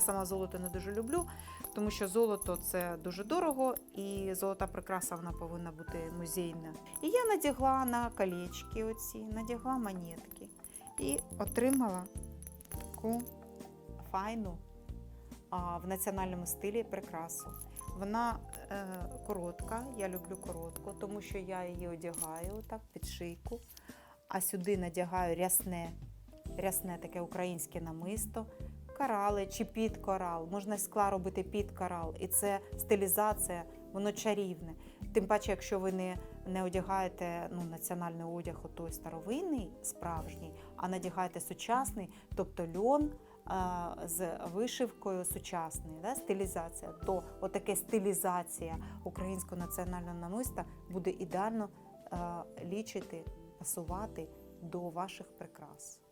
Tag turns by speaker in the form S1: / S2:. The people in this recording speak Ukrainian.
S1: Сама золото не дуже люблю, тому що золото це дуже дорого, і золота прикраса вона повинна бути музейна. І я надягла на колечки оці, надягла монетки і отримала таку файну а, в національному стилі прикрасу. Вона е, коротка, я люблю коротку, тому що я її одягаю так під шийку, а сюди надягаю рясне, рясне таке українське намисто, корали чи під корал. Можна скла робити під корал. І це стилізація, воно чарівне. Тим паче, якщо ви не, не одягаєте ну, національний одяг, отой старовинний, справжній, а надягаєте сучасний, тобто льон а, з вишивкою сучасний, да, стилізація, то отаке стилізація українського національного намиста буде ідеально а, лічити, пасувати до ваших прикрас.